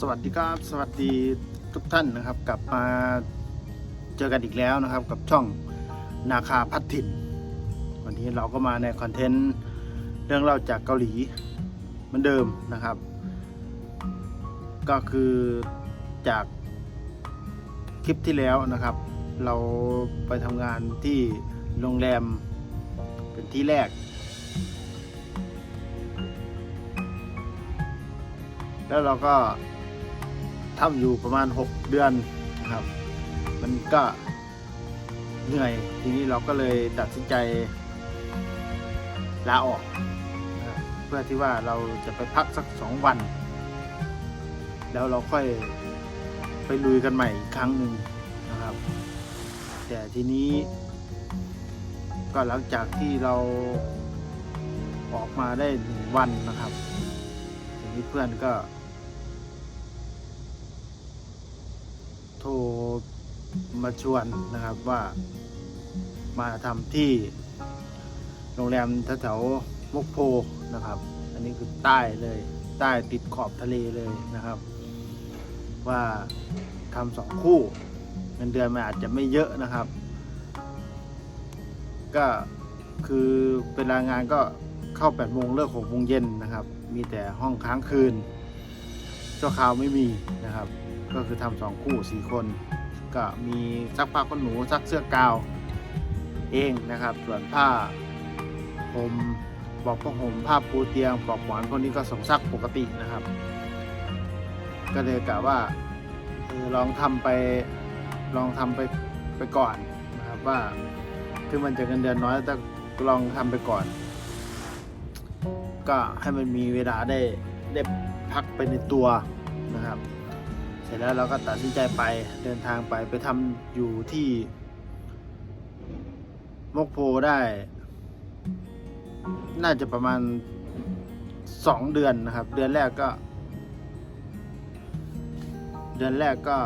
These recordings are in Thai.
สวัสดีครับ สวัสดีทุกท่านนะครับ กลับมาเจอกันอีกแล้วนะครับ กับช่องนาคาพัฒถิ่น วันนี้เราก็มาในคอนเทนต์เรื่องเล่าจากเกาหลีเหมือนเดิมนะครับ ก็คือจากคลิปที่แล้วนะครับ เราไปทำงานที่โรงแรมเป็นที่แรกแล้วเราก็ ทำอยู่ประมาณ 6 เดือนนะครับ มันก็เหนื่อยทีนี้เราก็เลยตัดสินใจลาออก เพื่อที่ว่าเราจะไปพักสักสองวัน แล้วเราค่อยไปลุยกันใหม่อีกครั้งหนึ่งนะครับ แต่ทีนี้ก็หลังจากที่เราออกมาได้หนึ่งวันนะครับทีนี้เพื่อนก็ ทรมาชวนนะครับว่ามาทำที่โรงแรมแถวๆมกโพนะครับ อันนี้คือใต้เลยใต้ติดขอบทะเลเลยนะครับ ว่าทำสองคู่เงินเดือนมันอาจจะไม่เยอะนะครับ ก็คือเวลางานก็เข้า8โมงเลิก6โมงเย็นนะครับ มีแต่ห้องค้างคืนชั่วคราวไม่มีนะครับ ก็คือทำสองคู่สี่คน ก็มีซักผ้าขนหนูซักเสื้อกาวเองนะครับ ส่วนผ้าห่มบอกผ้าห่มผ้าปูเตียงปลอกหมอนพวกนี้ก็ส่งซักปกตินะครับ ก็เลยกะว่าออลองทำไปลองทำไปไปก่อนนะครับว่าคือมันจะเงินเดือนน้อยแต่ลองทำไปก่อน ก็ให้มันมีเวลาได้ได้พักไปในตัวนะครับ เสร็จแล้วเราก็ตัดสินใจไปเดินทางไปไปทำอยู่ที่มกโพได้ น่าจะประมาณสองเดือนนะครับ เดือนแรกก็ เดือนแรกก็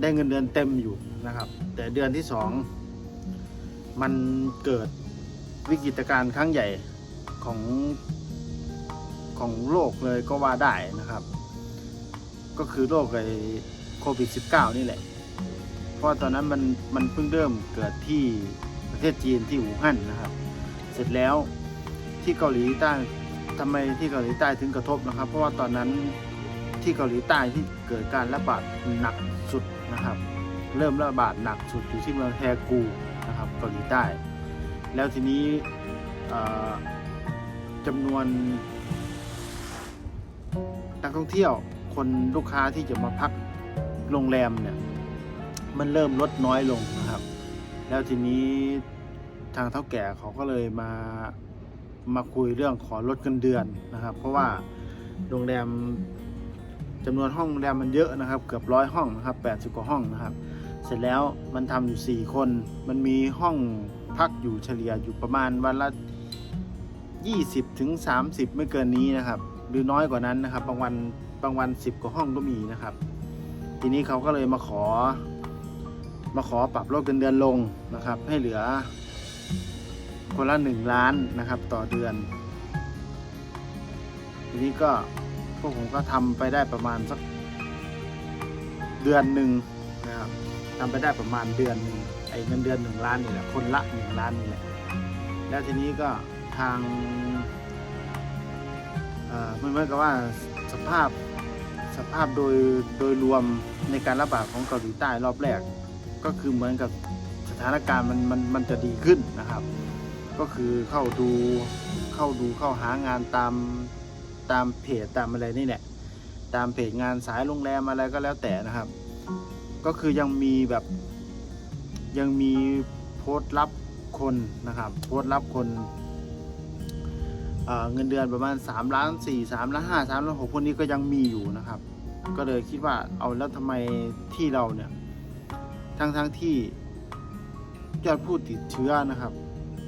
ได้เงินเดือนเต็มอยู่นะครับ แต่เดือนที่สองมันเกิดวิกฤตการณ์ครั้งใหญ่ของ ของโลกเลยก็ว่าได้นะครับ ก็คือโรคไอ้โควิด -19 นี่แหละ เพราะตอนนั้นมันมันเพิ่งเริ่มเกิดที่ประเทศจีนที่อู่ฮั่นนะครับ เสร็จแล้วที่เกาหลีใต้ทำไมที่เกาหลีใต้ถึงกระทบนะครับ เพราะว่าตอนนั้นที่เกาหลีใต้ที่เกิดการระบาดหนักสุดนะครับ เริ่มระบาดหนักสุดอยู่ที่เมืองแทกูนะครับเกาหลีใต้ แล้วทีนี้จำนวน นักท่องเที่ยว คนลูกค้าที่จะมาพักโรงแรมเนี่ยมันเริ่มลดน้อยลงนะครับ แล้วทีนี้ทางเท่าแก่เขาก็เลยมามาคุยเรื่องขอลดเงินเดือนนะครับ เพราะว่าโรงแรมจำนวนห้องโรงแรมมันเยอะนะครับ เกือบร้อยห้องนะครับ80กว่าห้องนะครับ เสร็จแล้วมันทำอยู่4คน มันมีห้องพักอยู่เฉลี่ยอยู่ประมาณวันละ20ถึง30ไม่เกินนี้นะครับ หรือน้อยกว่านั้นนะครับ บางวันบางวัน10กว่าห้องก็มีนะครับ ทีนี้เขาก็เลยมาขอ มาขอปรับลดเงินเดือนลงนะครับ ให้เหลือ คนละ1ล้านนะครับ ต่อเดือน ทีนี้ก็พวกผมก็ทำไปได้ประมาณสักเดือนหนึ่งนะครับทำไปได้ประมาณเดือนหนึ่งไอ้เงินเดือนหนึ่งล้านนี่แหละคนละหนึ่งล้านนี่แหละแล้วทีนี้ก็ทาง มันเหมือนกับว่าสภาพสภาพโดยโดยรวมในการระบาดของเกาหลีใต้รอบแรก ก็คือเหมือนกับสถานการณ์มันมันมันจะดีขึ้นนะครับ ก็คือเข้าดูเข้าดูเข้าหางานตามตามเพจตามอะไรนี่แหละตามเพจงานสายโรงแรมอะไรก็แล้วแต่นะครับ ก็คือยังมีแบบยังมีโพสต์รับคนนะครับ โพสต์รับคน เงินเดือนประมาณ3ล้าน4 3ล้าน5 3ล้าน6พวกนี้ก็ยังมีอยู่นะครับ ก็เลยคิดว่าเอาแล้วทำไมที่เราเนี่ยทั้งทั้งที่ยอดผู้ติดเชื้อนะครับ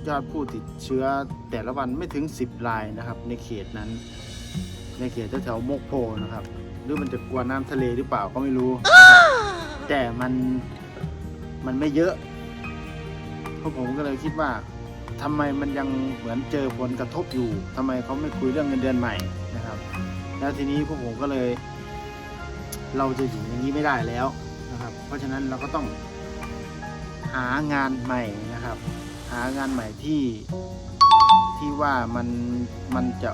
ยอดผู้ติดเชื้อแต่ละวันไม่ถึง 10รายนะครับ ในเขตนั้น ในเขตแถวๆโมกโพนะครับ หรือมันจะกลัวน้ำทะเลหรือเปล่าก็ไม่รู้ แต่มันมันไม่เยอะเพวกผมก็เลยคิดว่า ทำไมมันยังเหมือนเจอผลกระทบอยู่ทำไมเขาไม่คุยเรื่องเงินเดือนใหม่นะครับ แล้วทีนี้พวกผมก็เลย เราจะอยู่อย่างนี้ไม่ได้แล้วนะครับ เพราะฉะนั้นเราก็ต้องหางานใหม่นะครับ หางานใหม่ที่ที่ว่ามันมันจะ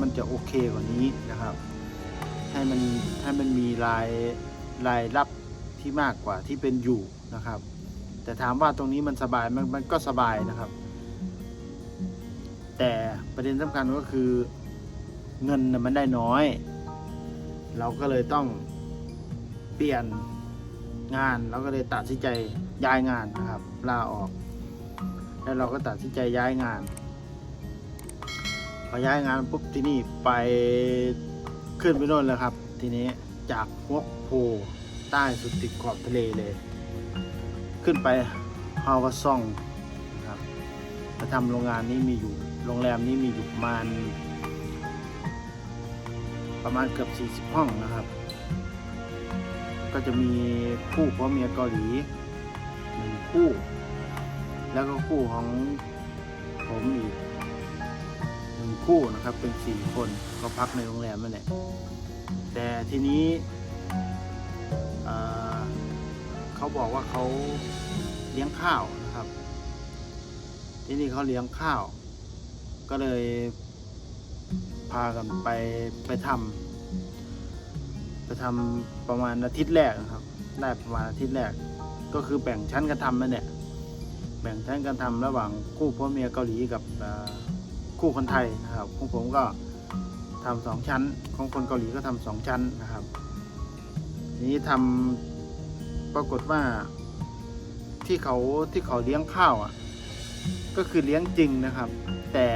มันจะโอเคกว่านี้นะครับ ให้มันให้มันมีรายรายรับที่มากกว่าที่เป็นอยู่นะครับ แต่ถามว่าตรงนี้มันสบายมันมันก็สบายนะครับ แต่ประเด็นสำคัญก็คือเงินมันได้น้อย เราก็เลยต้องเปลี่ยนงานเราก็เลยตัดสินใจย้ายงานนะครับลาออก แล้วเราก็ตัดสินใจย้ายงาน พอย้ายงานปุ๊บที่นี่ไปขึ้นไปโน่นเลยครับ ทีนี้จากฮวกโพใต้สุดติดขอบทะเลเลย ขึ้นไปฮาวาซองนะครับมาทำโรงงานนี้มีอยู่ โรงแรมนี้มีอยู่ประมาณ ประมาณเกือบ 40 ห้องนะครับ ก็จะมีคู่ผัวเมียเกาหลีหนึ่งคู่ แล้วก็คู่ของผมอีกหนึ่งคู่นะครับเป็นสี่คนก็พักในโรงแรมนั่นแหละแต่ทีนี้เเขาบอกว่าเขาเลี้ยงข้าวนะครับ ที่นี่เขาเลี้ยงข้าว ก็เลยพากันไปไปทำไปทำประมาณอาทิตย์แรกนะครับ ได้ประมาณอาทิตย์แรก ก็คือแบ่งชั้นกันทำนั่นแหละแบ่งชั้นกันทำระหว่างคู่พ่อเมียเกาหลีกับคู่คนไทยนะครับของผมก็ทำสองชั้น ของคนเกาหลีก็ทำสองชั้นนะครับนี้ทำปรากฏว่าที่เขาที่เขาเลี้ยงข้าวอะ ก็คือเลี้ยงจริงนะครับ แต่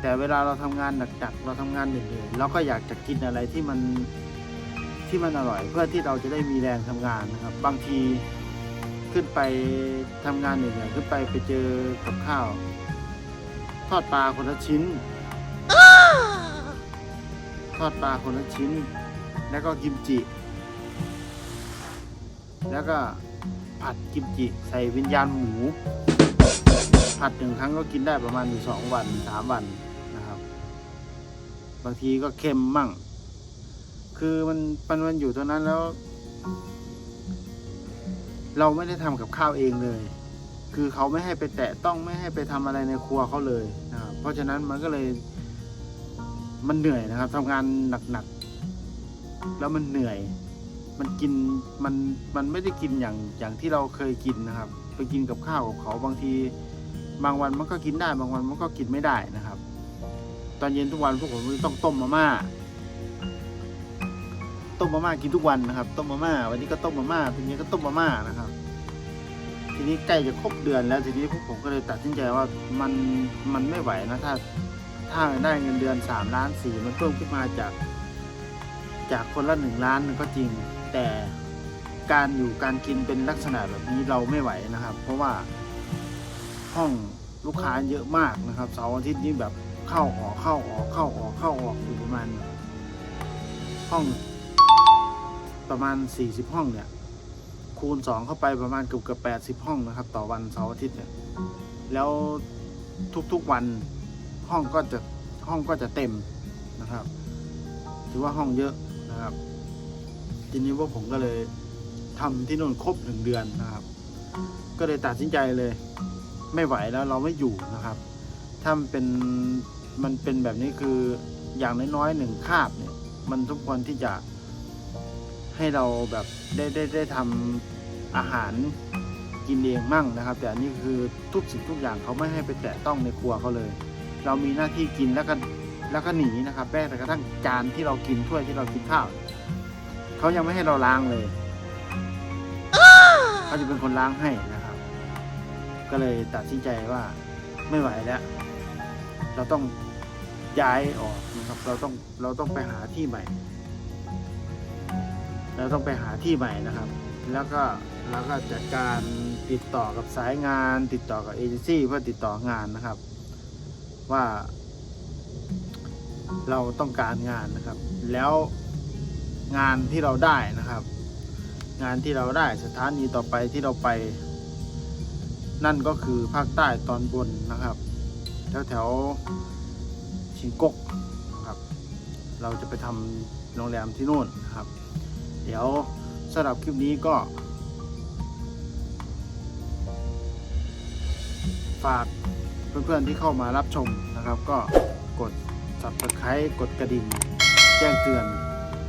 แต่เวลาเราทำงานหนักๆเราทำงานเหนื่อยๆเราก็อยากจะกินอะไรที่มันที่มันอร่อยเพื่อที่เราจะได้มีแรงทำงานนะครับ บางทีขึ้นไปทำงานเหนื่อยๆขึ้นไปไปเจอกับข้าว ทอดปลาคนละชิ้น ทอดปลาคนละชิ้น แล้วก็กิมจิ แล้วก็ผัดกิมจิใส่วิญญาณหมู ผัดหนึ่งครั้งก็กินได้ประมาณอยู่สองวันสามวันนะครับ บางทีก็เค็มมั่ง คือมันมันมันอยู่ตรงนั้นแล้ว เราไม่ได้ทำกับข้าวเองเลย คือเขาไม่ให้ไปแตะต้องไม่ให้ไปทำอะไรในครัวเขาเลยนะครับเพราะฉะนั้นมันก็เลย มันเหนื่อยนะครับทำงานหนักๆแล้วมันเหนื่อยมันกินมันมันไม่ได้กินอย่างอย่างที่เราเคยกินนะครับ ไปกินกับข้าวกับเขาบางที บางวันมันก็กินได้ บางวันมันก็กินไม่ได้นะครับ ตอนเย็นทุกวันพวกผมต้องต้มมาม่า ต้มมาม่ากินทุกวันนะครับ ต้มมาม่า วันนี้ก็ต้มมาม่าทีนี้ก็ต้มมาม่านะครับ ทีนี้ใกล้จะครบเดือนแล้วทีนี้พวกผมก็เลยตัดสินใจว่ามันมันไม่ไหวนะถ้าถ้าได้เงินเดือนสามล้านสี่มันเพิ่มขึ้นมาจาก จากคนละหนึ่งล้านก็จริง แต่การอยู่การกินเป็นลักษณะแบบนี้เราไม่ไหวนะครับ เพราะว่า ห้องลูกค้าเยอะมากนะครับเสาร์อาทิตย์นี้แบบเข้าออกเข้าออกเข้าออกเข้าออกอยู่ประมาณ ห้องประมาณ 40 ห้องเนี่ยคูณ 2 เข้าไปประมาณเกือบเกือบ80 ห้องนะครับ ต่อวันเสาร์อาทิตย์เนี่ยแล้วทุกๆวันห้องก็จะห้องก็จะเต็มนะครับ ถือว่าห้องเยอะนะครับ ทีนี้พวกผมก็เลยทำที่นู่นครบหนึ่งเดือนนะครับ ก็เลยตัดสินใจเลย ไม่ไหวแล้วเราไม่อยู่นะครับ ถ้ามันเป็นมันเป็นแบบนี้คืออย่างน้อยๆหนึ่งคาบเนี่ย มันทุกคนที่จะให้เราแบบได้ได้ได้ทำอาหารกินเองมั่งนะครับ แต่อันนี้คือทุกสิ่งทุกอย่างเขาไม่ให้ไปแตะต้องในครัวเขาเลย เรามีหน้าที่กินแล้วก็แล้วก็หนีนะครับแม้แต่กระทั่งจานที่เรากินถ้วยที่เรากินข้าวเขายังไม่ให้เราล้างเลยเขาจะเป็นคนล้างให้นะ ก็เลยตัดสินใจว่าไม่ไหวแล้ว เราต้องย้ายออกนะครับ เราต้องเราต้องไปหาที่ใหม่ เราต้องไปหาที่ใหม่นะครับ แล้วก็เราก็จัดการติดต่อกับสายงาน ติดต่อกับเอเจนซี่เพื่อติดต่องานนะครับ ว่า เราต้องการงานนะครับ แล้วงานที่เราได้นะครับ งานที่เราได้สถานีต่อไปที่เราไป นั่นก็คือภาคใต้ตอนบนนะครับแถวแถวชิงกกนะครับ เราจะไปทำโรงแรมที่นู่นนะครับ เดี๋ยวสำหรับคลิปนี้ก็ ฝากเพื่อนๆที่เข้ามารับชมนะครับ ก็กด subscribe กดกระดิ่ง แจ้งเตือน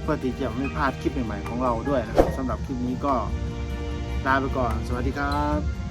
เพื่อที่จะไม่พลาดคลิปใหม่ๆของเราด้วยนะครับสำหรับคลิปนี้ก็ลาไปก่อน สวัสดีครับ